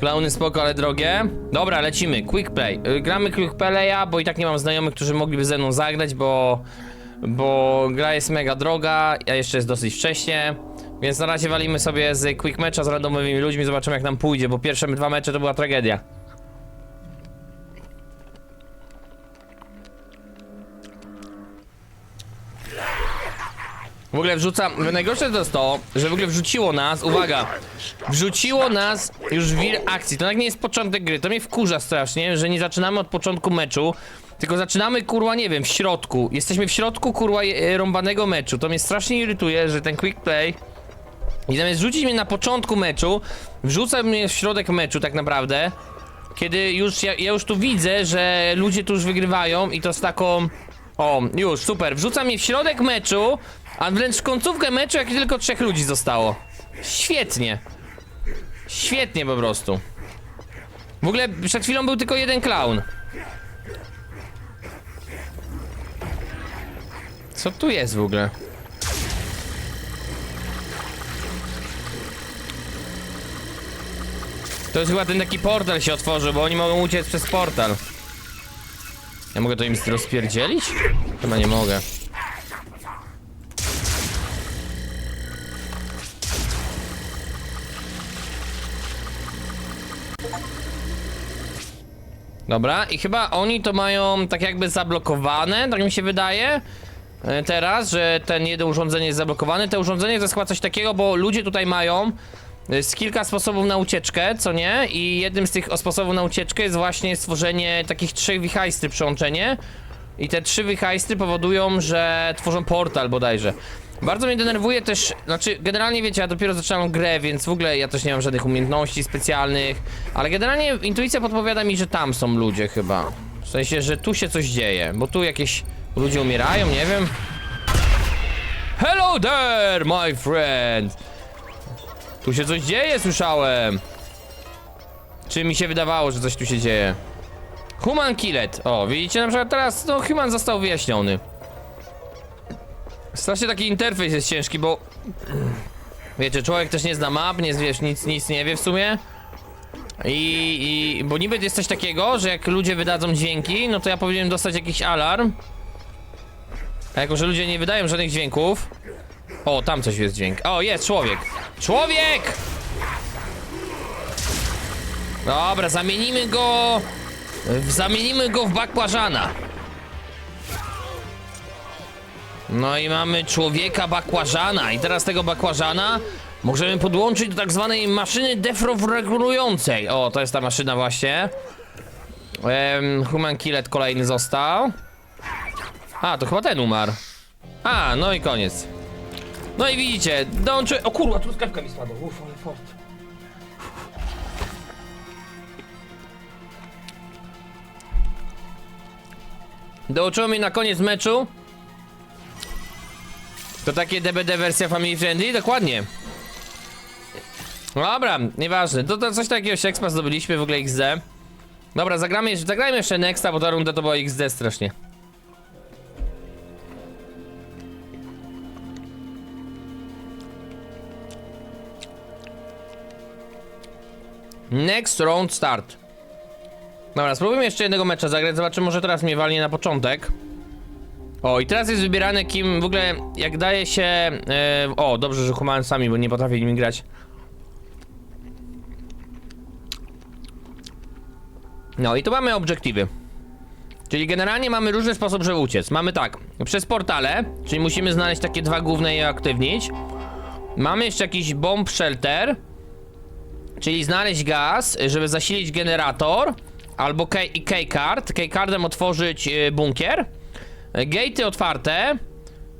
Klauny spoko, ale drogie. Dobra, lecimy. Quick play. Y, Gramy quick playa, bo i tak nie mam znajomych, którzy mogliby ze mną zagrać, bo... Bo gra jest mega droga, a jeszcze jest dosyć wcześnie. Więc na razie walimy sobie z quick matcha z randomowymi ludźmi, zobaczymy jak nam pójdzie, bo pierwsze dwa mecze to była tragedia. W ogóle wrzuca. Najgorsze to jest to, że w ogóle wrzuciło nas, uwaga, wrzuciło nas już wir akcji. To tak nie jest początek gry. To mnie wkurza strasznie, że nie zaczynamy od początku meczu, tylko zaczynamy kurwa, nie wiem, w środku. Jesteśmy w środku kurwa e, rąbanego meczu. To mnie strasznie irytuje, że ten quick play. I zamiast rzucić mnie na początku meczu, wrzuca mnie w środek meczu tak naprawdę. Kiedy już ja, ja już tu widzę, że ludzie tu już wygrywają i to z taką. O, już, super. Wrzuca mnie w środek meczu, a wręcz końcówkę meczu, jak tylko trzech ludzi zostało. Świetnie. Świetnie po prostu. W ogóle przed chwilą był tylko jeden clown. Co tu jest w ogóle? To jest chyba ten taki portal się otworzył, bo oni mogą uciec przez portal. Ja mogę to im rozpierdzielić? Chyba nie mogę. Dobra, i chyba oni to mają tak jakby zablokowane, tak mi się wydaje. e, Teraz, że ten jeden urządzenie jest zablokowane. Te urządzenie chyba coś takiego, bo ludzie tutaj mają jest kilka sposobów na ucieczkę, co nie? I jednym z tych sposobów na ucieczkę jest właśnie stworzenie takich trzech wichajstry przyłączenie. I te trzy wichajstry powodują, że tworzą portal bodajże. Bardzo mnie denerwuje też, znaczy generalnie wiecie, ja dopiero zaczynam grę, więc w ogóle ja też nie mam żadnych umiejętności specjalnych, ale generalnie intuicja podpowiada mi, że tam są ludzie chyba. W sensie, że tu się coś dzieje, bo tu jakieś ludzie umierają, nie wiem. Hello there, my friend! Tu się coś dzieje, słyszałem. Czy mi się wydawało, że coś tu się dzieje? Human Killet. O, widzicie, na przykład teraz, no, Human został wyjaśniony. Strasznie taki interfejs jest ciężki, bo... Wiecie, człowiek też nie zna map, nie wiesz, nic, nic nie wie w sumie. I, I... Bo niby jest coś takiego, że jak ludzie wydadzą dźwięki, no to ja powinienem dostać jakiś alarm. A jako, że ludzie nie wydają żadnych dźwięków... O, tam coś jest dźwięk. O, jest człowiek. Człowiek! Dobra, zamienimy go... w- Zamienimy go w bakłażana. No i mamy człowieka bakłażana. I teraz tego bakłażana możemy podłączyć do tak zwanej maszyny defrowregulującej. O, to jest ta maszyna właśnie. Em, Human Killet kolejny został. A, to chyba ten umarł. A, no i koniec. No i widzicie, dołączy... O kurwa, truskawka mi spadła. Uf, ale fort. Dołączyło mi na koniec meczu. To takie DBD wersja family friendly? Dokładnie. Dobra, nieważne. To, to coś takiego się Expa zdobyliśmy w ogóle XD. Dobra, zagramy zagrajmy jeszcze Nexta, bo ta runda to była XD strasznie. Next round start. Dobra, spróbujmy jeszcze jednego mecza zagrać, zobaczymy, może teraz mnie walnie na początek. O, i teraz jest wybierane kim w ogóle, jak daje się... E, o, dobrze, że human sami, bo nie potrafię nimi grać. No i tu mamy obiektywy. Czyli generalnie mamy różny sposób, żeby uciec. Mamy tak, przez portale, czyli musimy znaleźć takie dwa główne i je aktywnić. Mamy jeszcze jakiś bomb shelter, czyli znaleźć gaz, żeby zasilić generator, albo key card, key cardem otworzyć y, bunkier. E, Gate'y otwarte.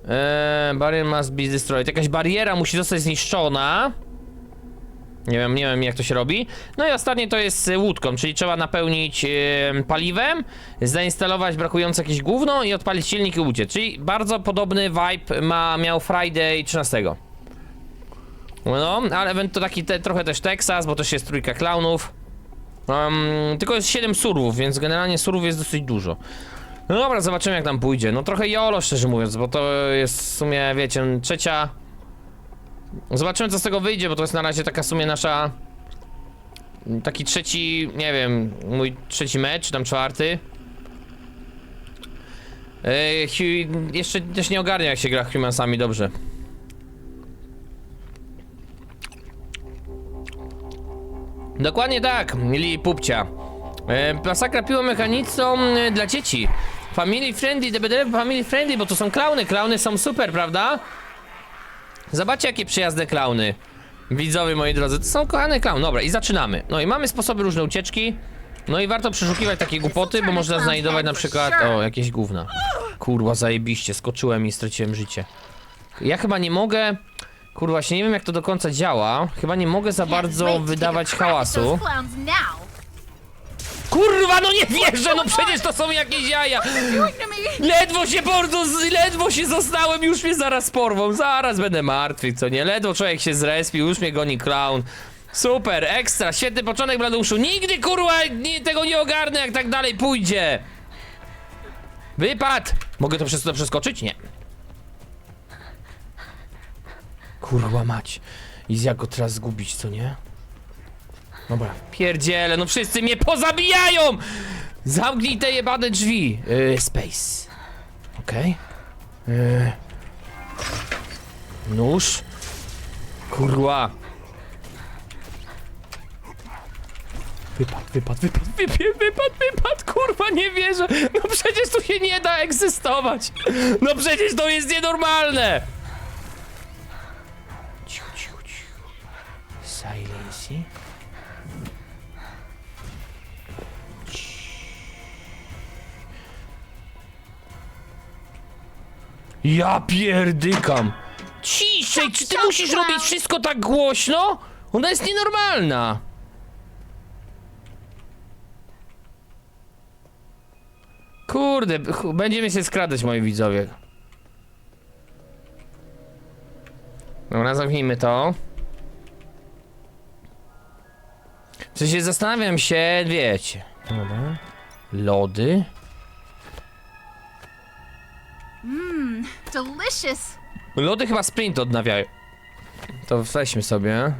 Eee, barrier must be destroyed. Jakaś bariera musi zostać zniszczona. Nie wiem, nie wiem jak to się robi. No i ostatnie to jest łódką, czyli trzeba napełnić y, paliwem, zainstalować brakujące jakieś gówno i odpalić silnik i uciec. Czyli bardzo podobny vibe ma, miał Friday 13. No, ale to taki te, trochę też Texas, bo też jest trójka clownów. Um, tylko jest 7 surów, więc generalnie surów jest dosyć dużo. No dobra, zobaczymy jak nam pójdzie. No trochę jolo szczerze mówiąc, bo to jest w sumie, wiecie, trzecia... Zobaczymy co z tego wyjdzie, bo to jest na razie taka w sumie nasza... taki trzeci, nie wiem, mój trzeci mecz, czy tam czwarty. Yy, jeszcze też nie ogarnia jak się gra Humansami dobrze. Dokładnie tak, mieli pupcia. E, masakra piłomechaniczną e, dla dzieci. Family friendly, DBD family friendly, bo to są klauny. Klauny są super, prawda? Zobaczcie jakie przyjazne klauny. Widzowie moi drodzy, to są kochane klauny. Dobra, i zaczynamy. No i mamy sposoby różne ucieczki. No i warto przeszukiwać takie głupoty, bo można znajdować na przykład... O, jakieś gówna. Kurwa, zajebiście, skoczyłem i straciłem życie. Ja chyba nie mogę... Kurwa, właśnie nie wiem jak to do końca działa. Chyba nie mogę za bardzo wydawać hałasu. Kurwa, no nie wierzę, no przecież to są jakieś jaja. Ledwo się bardzo, z- ledwo się zostałem, już mnie zaraz porwą, zaraz będę martwy, co nie? Ledwo człowiek się zrespił, już mnie goni clown. Super, ekstra, świetny początek Bladuszu. Nigdy kurwa nie, tego nie ogarnę, jak tak dalej pójdzie. Wypad! Mogę to przez to przeskoczyć? Nie. Kurwa mać. I jak go teraz zgubić, co nie? Dobra, pierdziele, no wszyscy mnie pozabijają! Zamknij te jebane drzwi. Yy, space. Okej. Yy. Nóż. Kurwa. Wypad, wypad, wypad, wypad, wypad, wypad, kurwa, nie wierzę. No przecież tu się nie da egzystować. No przecież to jest nienormalne. Cicho, cicho, cicho. Silency. Ja pierdykam! Ciszej, czy ty musisz robić wszystko tak głośno? Ona jest nienormalna! Kurde, będziemy się skradać, moi widzowie. Dobra, zamknijmy to. W sensie zastanawiam się, wiecie. Dobra. Lody. Delicious. Lody chyba sprint odnawiają. To weźmy sobie.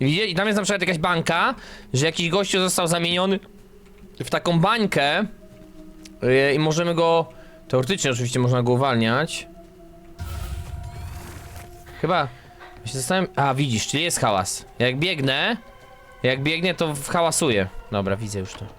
I tam jest na przykład jakaś bańka, że jakiś gościu został zamieniony w taką bańkę yy, i możemy go, teoretycznie oczywiście można go uwalniać. Chyba, się a widzisz, czyli jest hałas. Jak biegnę, jak biegnie to hałasuje. Dobra, widzę już to.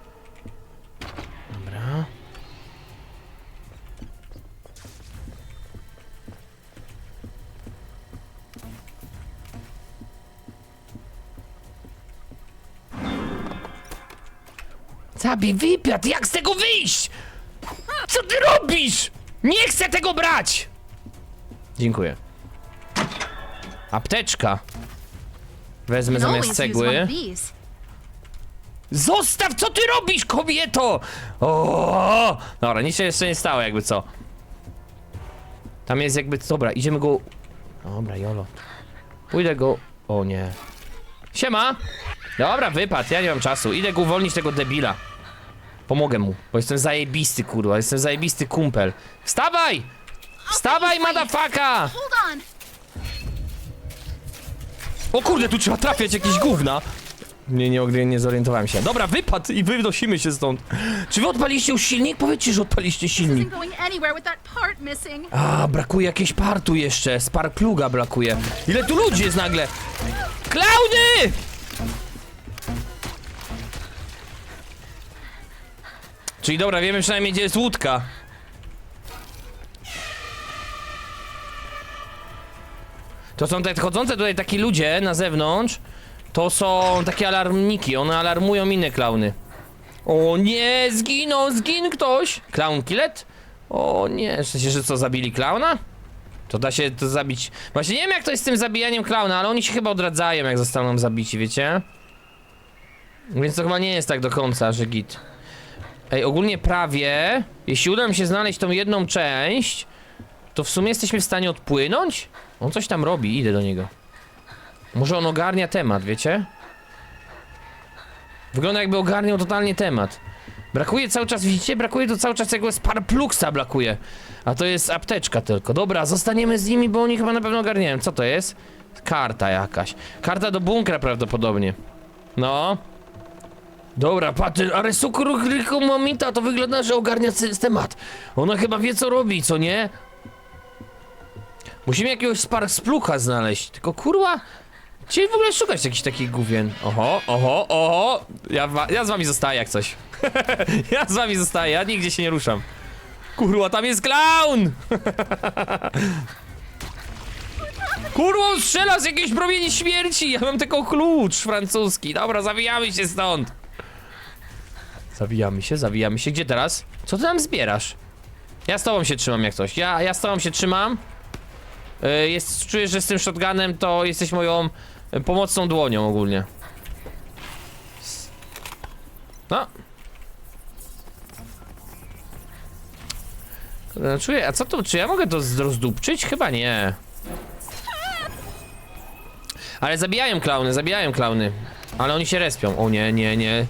Zabij wypiad, jak z tego wyjść? Co ty robisz? Nie chcę tego brać! Dziękuję. Apteczka. Wezmę No zamiast cegły. Zostaw, co ty robisz, kobieto? O! Dobra, nic się jeszcze nie stało, jakby co. Tam jest jakby, dobra, idziemy go... Dobra, jolo. Pójdę go... O nie. Siema! Dobra, wypad, ja nie mam czasu. Idę go uwolnić tego debila. Pomogę mu, bo jestem zajebisty, kurwa, jestem zajebisty kumpel. Wstawaj! Wstawaj, madafaka! Hold on. O kurde, tu trzeba trafiać jakieś gówna. Nie, nie, nie, nie zorientowałem się. Dobra, wypad i wynosimy się stąd. Czy wy odpaliście już silnik? Powiedzcie, że odpaliście silnik. Isn't going anywhere with that part missing. A, brakuje jakieś partu jeszcze. Spark pluga brakuje. Ile tu ludzi jest nagle? Klauny! Czyli dobra, wiemy przynajmniej gdzie jest łódka. To są te chodzące tutaj takie ludzie na zewnątrz. To są takie alarmniki, one alarmują inne klauny. O nie, zginął, zgin ktoś! Clown killet? O nie, w sensie, że co, zabili klauna? To da się to zabić. Właśnie nie wiem jak to jest z tym zabijaniem klauna, ale oni się chyba odradzają jak zostaną zabici, wiecie? Więc to chyba nie jest tak do końca, że git. Ej, ogólnie prawie, jeśli uda mi się znaleźć tą jedną część, to w sumie jesteśmy w stanie odpłynąć? On coś tam robi, idę do niego. Może on ogarnia temat, wiecie? Wygląda jakby ogarniał totalnie temat. Brakuje cały czas, widzicie? Brakuje to cały czas jakiegoś Sparpluxa brakuje. A to jest apteczka tylko. Dobra, zostaniemy z nimi, bo oni chyba na pewno ogarniają. Co to jest? Karta jakaś. Karta do bunkra prawdopodobnie. No. Dobra, patrz, ale Sukurukriko Mamita to wygląda, że ogarnia temat. Ona chyba wie co robi, co nie? Musimy jakiegoś spar splucha znaleźć, tylko kurwa... Gdzie w ogóle szukać jakichś takich gówien? Oho, oho, oho! Ja, ja z wami zostaję jak coś. ja z wami zostaję, ja nigdzie się nie ruszam. Kurwa, tam jest clown! Kurwa, strzela z jakiejś promieni śmierci! Ja mam tylko klucz francuski. Dobra, zawijamy się stąd. Zawijamy się, zawijamy się. Gdzie teraz? Co ty tam zbierasz? Ja z tobą się trzymam jak coś. Ja, ja z tobą się trzymam. Y, Jest, czuję, że z tym shotgunem to jesteś moją y, pomocną dłonią ogólnie. No. Kurde, Czuję, a co to, czy ja mogę to z- rozdupczyć? Chyba nie. Ale zabijają klauny, zabijają klauny. Ale oni się respią. O nie, nie, nie.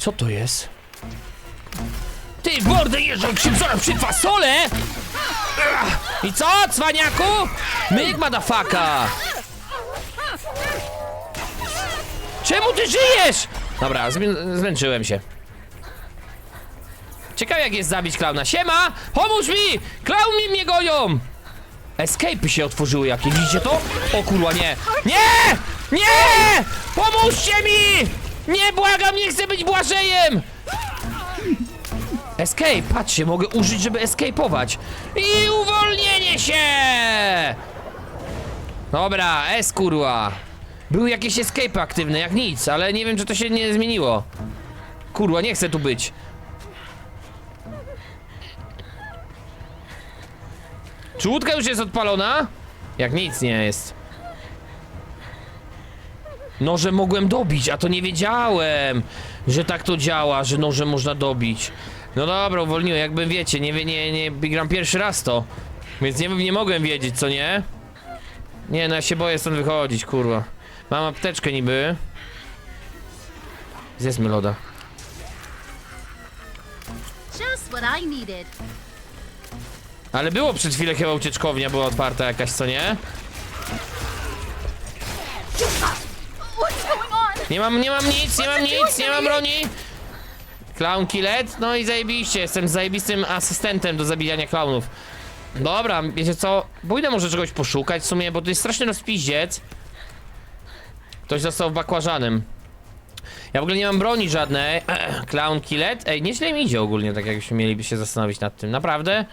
Co to jest? Ty, mordę jeżdżą krzywdzona przy fasole! I co, cwaniaku? Myk, madafaka! Czemu ty żyjesz? Dobra, zmę- zmęczyłem się. Ciekawe jak jest zabić klauna. Siema! Pomóż mi! Klauny mnie gonią! Escape'y się otworzyły jakie, widzicie to? O kurwa, nie! Nie! Nie! Pomóżcie mi! Nie, błagam, nie chcę być błażejem! Escape, patrzcie, mogę użyć, żeby escape'ować. I uwolnienie się! Dobra, es kurwa. Były jakieś escape aktywne, jak nic, ale nie wiem, czy to się nie zmieniło. Kurwa, nie chcę tu być. Czy łódka już jest odpalona? Jak nic nie jest. Noże mogłem dobić, a to nie wiedziałem, że tak to działa, że noże można dobić. No dobra, uwolniłem, jakbym wiecie, nie, wie- nie, nie, gram pierwszy raz to. Więc nie, nie mogłem wiedzieć, co nie? Nie, no ja się boję stąd wychodzić, kurwa. Mam apteczkę niby. Zjedzmy loda. Just what I needed. Ale było przed chwilę chyba ucieczkownia, była otwarta jakaś, co nie? Nie mam, nie mam nic, nie mam nic, nie mam broni. Clown killet, no i zajebiście, jestem zajebistym asystentem do zabijania clownów. Dobra, wiecie co, pójdę może czegoś poszukać w sumie, bo to jest straszny rozpiździec. Ktoś został bakłażanem. Ja w ogóle nie mam broni żadnej. Clown killet, ej, nieźle mi idzie ogólnie, tak jakbyśmy mieliby się zastanowić nad tym, naprawdę.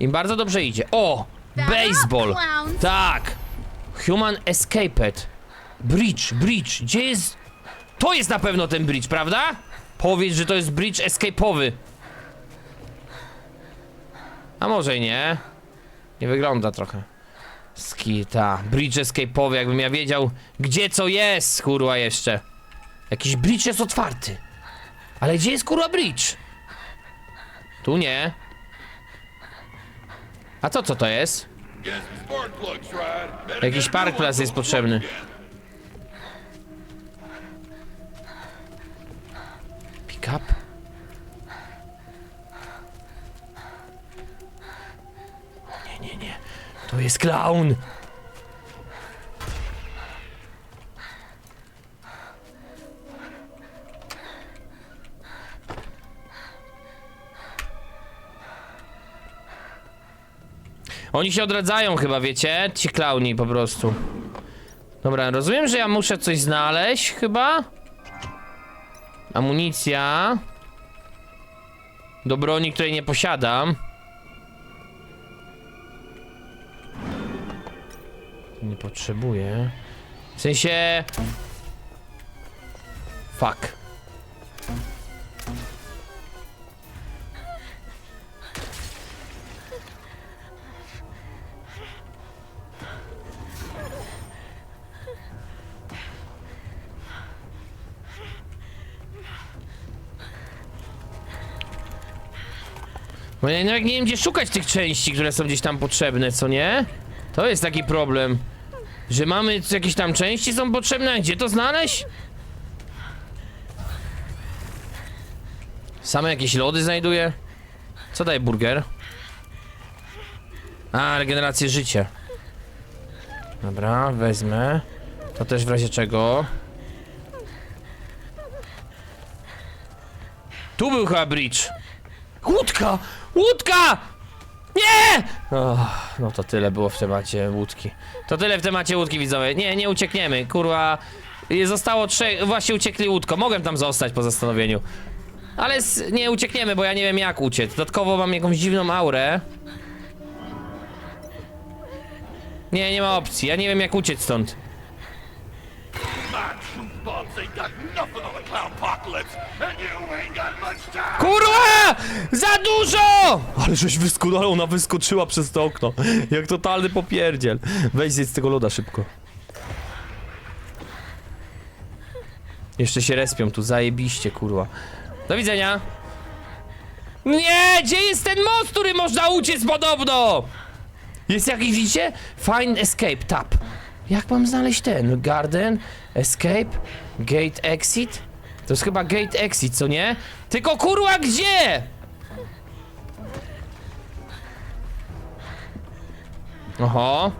Im bardzo dobrze idzie. O! Baseball! clowns. Tak! Human Escaped. Bridge, bridge, gdzie jest... To jest na pewno ten bridge, prawda? Powiedz, że to jest bridge escape'owy. A może i nie. Nie wygląda trochę. Skita, bridge escape'owy, jakbym ja wiedział, gdzie co jest, kurwa jeszcze. Jakiś bridge jest otwarty. Ale gdzie jest kurwa bridge? Tu nie. A to co to jest? Jakiś park plac jest potrzebny. Pick up. Nie, nie, nie. To jest clown. Oni się odradzają chyba, wiecie? Ci klauni po prostu. Dobra, rozumiem, że ja muszę coś znaleźć chyba. Amunicja. Do broni, której nie posiadam. Nie potrzebuję. W sensie... Fuck. Bo ja nawet nie wiem gdzie szukać tych części, które są gdzieś tam potrzebne, co nie? To jest taki problem. Że mamy jakieś tam części są potrzebne, a gdzie to znaleźć? Same jakieś lody znajduję? Co daje burger? A, regenerację życia. Dobra, wezmę. To też w razie czego. Tu był chyba bridge. Łódka! Łódka! Nie! No to tyle było w temacie łódki. To tyle w temacie łódki widzowie. Nie, nie uciekniemy, kurwa. Zostało trzech, właśnie uciekli łódką. Mogłem tam zostać po zastanowieniu. Ale nie uciekniemy, bo ja nie wiem jak uciec. Dodatkowo mam jakąś dziwną aurę. Nie, nie ma opcji. Ja nie wiem jak uciec stąd. Bobs ain't got nothing on the clown apocalypse, and you Kurwa! Za dużo! Ale żeś wyskoczyła, ale ona wyskoczyła przez to okno. Jak totalny popierdziel. Weź zjedz tego loda szybko. Jeszcze się respią tu, zajebiście, kurwa. Do widzenia. Nie! Gdzie jest ten most, który można uciec podobno? Jest jakiś, widzicie? Find escape, tap. Jak mam znaleźć ten? Garden, escape, gate exit? To jest chyba gate exit, co nie? Tylko kurwa gdzie? Oho.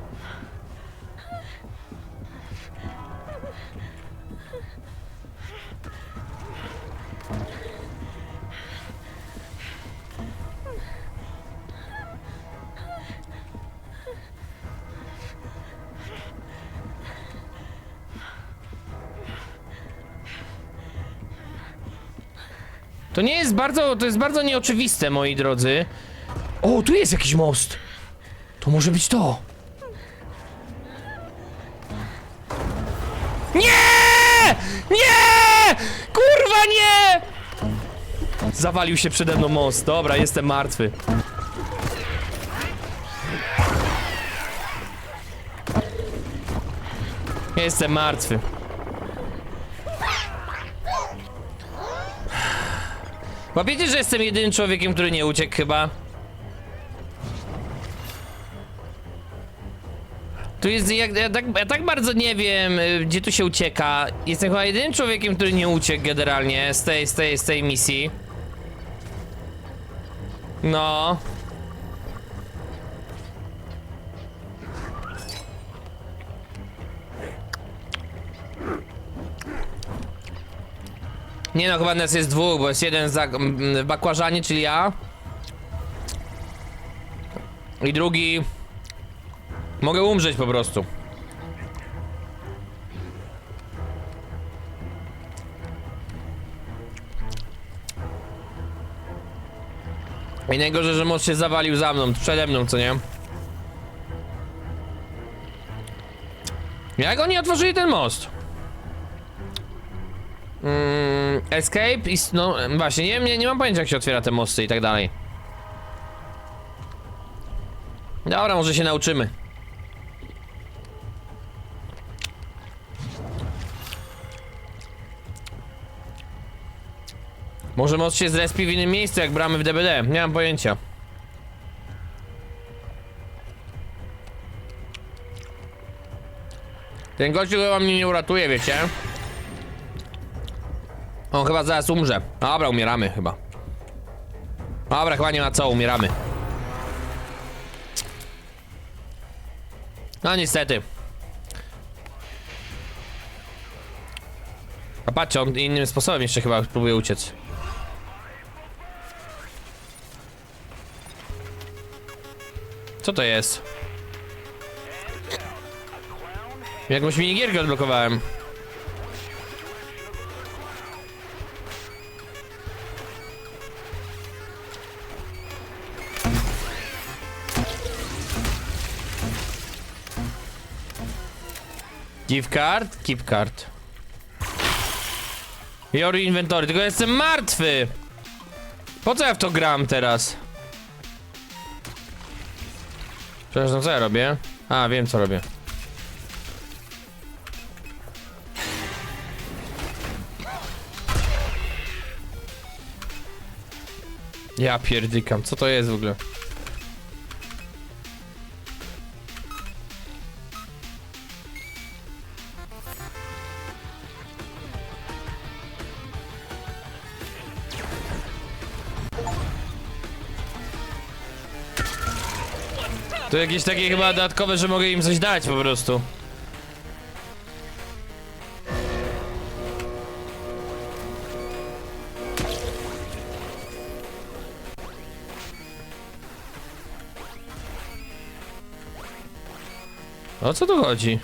To nie jest bardzo, to jest bardzo nieoczywiste, moi drodzy. O, tu jest jakiś most. To może być to. Nie! Nie! Kurwa nie! Zawalił się przede mną most. Dobra, jestem martwy. Jestem martwy. Łapiecie, że jestem jedynym człowiekiem, który nie uciekł chyba? Tu jest, jak, ja, tak, ja tak bardzo nie wiem, y, gdzie tu się ucieka. Jestem chyba jedynym człowiekiem, który nie uciekł generalnie z tej, z tej, z tej misji. No. Nie no, chyba nas jest dwóch, bo jest jeden za, bakłażanie, czyli ja. I drugi... Mogę umrzeć po prostu. I najgorzej, że most się zawalił za mną, przede mną, co nie? Jak oni otworzyli ten most? Mm, escape i... no właśnie, nie, nie, nie mam pojęcia jak się otwiera te mosty i tak dalej. Dobra, może się nauczymy. Może most się zrespi w innym miejscu, jak bramy w DBD. Nie mam pojęcia. Ten gościu chyba mnie nie uratuje, wiecie? On chyba zaraz umrze. Dobra, umieramy chyba. Dobra, chyba nie ma co, umieramy. No niestety. A on innym sposobem jeszcze chyba próbuje uciec. Co to jest? Jakąś minigierkę odblokowałem. Give card, keep card. Your inventory, tylko jestem martwy! Po co ja w to gram teraz? Przepraszam, co ja robię? A, wiem co robię. Ja pierdykam, co to jest w ogóle? To jakieś takie chyba dodatkowe, że mogę im coś dać po prostu. O co tu chodzi?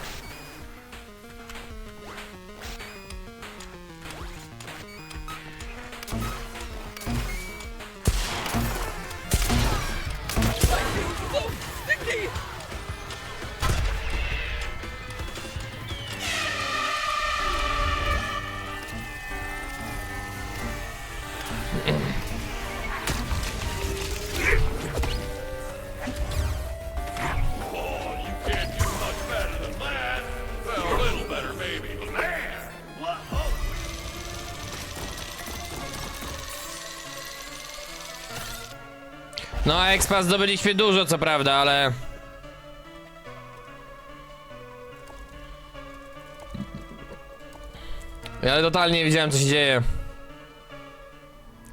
No, expa zdobyliśmy dużo, co prawda, ale... Ja totalnie nie wiedziałem, co się dzieje.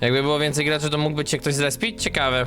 Jakby było więcej graczy, to mógłby cię ktoś zrespić? Ciekawe.